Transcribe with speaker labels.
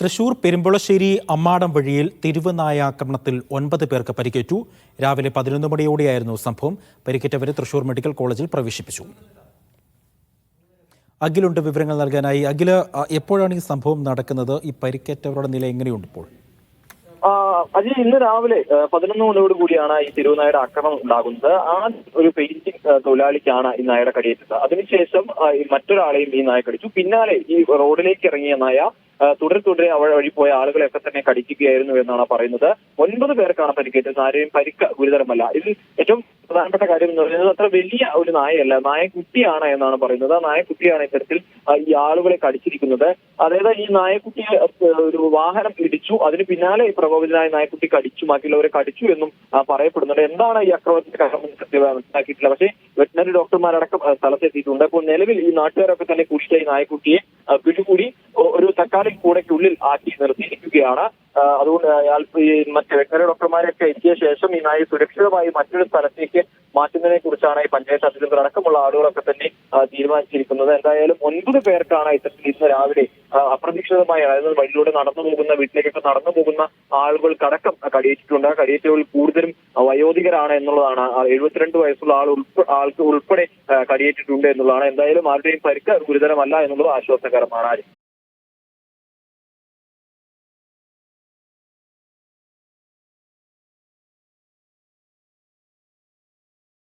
Speaker 1: തൃശൂർ പെരുമ്പുളശ്ശേരി അമ്മാടം വഴിയിൽ തിരുവനായ ആക്രമണത്തിൽ ഒൻപത് പേർക്ക് പരിക്കേറ്റു. രാവിലെ പതിനൊന്ന് മണിയോടെയായിരുന്നു സംഭവം. പരിക്കേറ്റവരെ തൃശൂർ മെഡിക്കൽ കോളേജിൽ പ്രവേശിപ്പിച്ചു. അഖിലുണ്ട് വിവരങ്ങൾ നൽകാനായി. അഖിൽ എപ്പോഴാണ് ഈ സംഭവം നടക്കുന്നത്? ഈ പരിക്കേറ്റവരുടെ നില എങ്ങനെയുണ്ട് ഇപ്പോൾ?
Speaker 2: അജയ് ഇന്ന് രാവിലെ പതിനൊന്ന് മണിയോട് കൂടിയാണ് ഈ തിരുവനായുടെ ആക്രമണം ഉണ്ടാകുന്നത്. ആ ഒരു പെയിന്റിംഗ് തൊഴിലാളിക്കാണ് ഈ നായയുടെ കടിയേറ്റത്. അതിനുശേഷം മറ്റൊരാളെയും ഈ നായ കടിച്ചു. പിന്നാലെ ഈ റോഡിലേക്ക് ഇറങ്ങിയ നായ തുടരെ തുടരെ അവ വഴി പോയ ആളുകളെയൊക്കെ തന്നെ കടിക്കുകയായിരുന്നു എന്നാണ് പറയുന്നത്. ഒൻപത് പേർക്കാണ് പരിക്കേറ്റത്. ആരെയും പരിക്ക് ഗുരുതരമല്ല. ഇതിൽ ഏറ്റവും പ്രധാനപ്പെട്ട കാര്യം എന്ന് പറയുന്നത് അത്ര വലിയ ഒരു നായയല്ല. നായക്കുട്ടിയാണ് എന്നാണ് പറയുന്നത്. നായക്കുട്ടിയാണ് ഇത്തരത്തിൽ ഈ ആളുകളെ കടിച്ചിരിക്കുന്നത്. അതായത് ഈ നായക്കുട്ടിയെ ഒരു വാഹനം ഇടിച്ചു. അതിന് പിന്നാലെ ഈ പ്രകോപിതനായ നായക്കുട്ടി കടിച്ചു. മറ്റുള്ളവരെ കടിച്ചു എന്നും പറയപ്പെടുന്നുണ്ട്. എന്താണ് ഈ അക്രമത്തിന്റെ കാരണം മനസ്സിലാക്കിയിട്ടില്ല. പക്ഷേ വെറ്റിനറി ഡോക്ടർമാരടക്കം സ്ഥലത്തെത്തിയിട്ടുണ്ട്. അപ്പോൾ നിലവിൽ ഈ നാട്ടുകാരൊക്കെ തന്നെ കുഷിച്ച ഈ നായക്കുട്ടിയെ പിടികൂടി കൂടയ്ക്കുള്ളിൽ ആക്കി നിർത്തിയിരിക്കുകയാണ്. അതുകൊണ്ട് അയാൾ മറ്റ് വെറ്റനറി ഡോക്ടർമാരെയൊക്കെ എത്തിയ ശേഷം ഈ നായി സുരക്ഷിതമായി മറ്റൊരു സ്ഥലത്തേക്ക് മാറ്റുന്നതിനെ കുറിച്ചാണ് ഈ പഞ്ചായത്ത് അധികൃതർ അടക്കമുള്ള ആളുകളൊക്കെ തന്നെ തീരുമാനിച്ചിരിക്കുന്നത്. എന്തായാലും ഒൻപത് പേർക്കാണ് ഇത്തരത്തിൽ ഇന്ന് രാവിലെ അപ്രതീക്ഷിതമായി അതായത് വഴിയിലൂടെ നടന്നു പോകുന്ന വീട്ടിലേക്കൊക്കെ നടന്നു പോകുന്ന ആളുകൾക്കടക്കം കടിയേറ്റിട്ടുണ്ട്. കടിയേറ്റവരിൽ കൂടുതലും വയോധികരാണ് എന്നുള്ളതാണ്. എഴുപത്തിരണ്ട് വയസ്സുള്ള ആൾ ആൾക്ക് ഉൾപ്പെടെ കടിയേറ്റിട്ടുണ്ട് എന്നുള്ളതാണ്. എന്തായാലും ആരുടെയും പരിക്ക് ഗുരുതരമല്ല എന്നുള്ളത് ആശ്വാസകരമാണ്.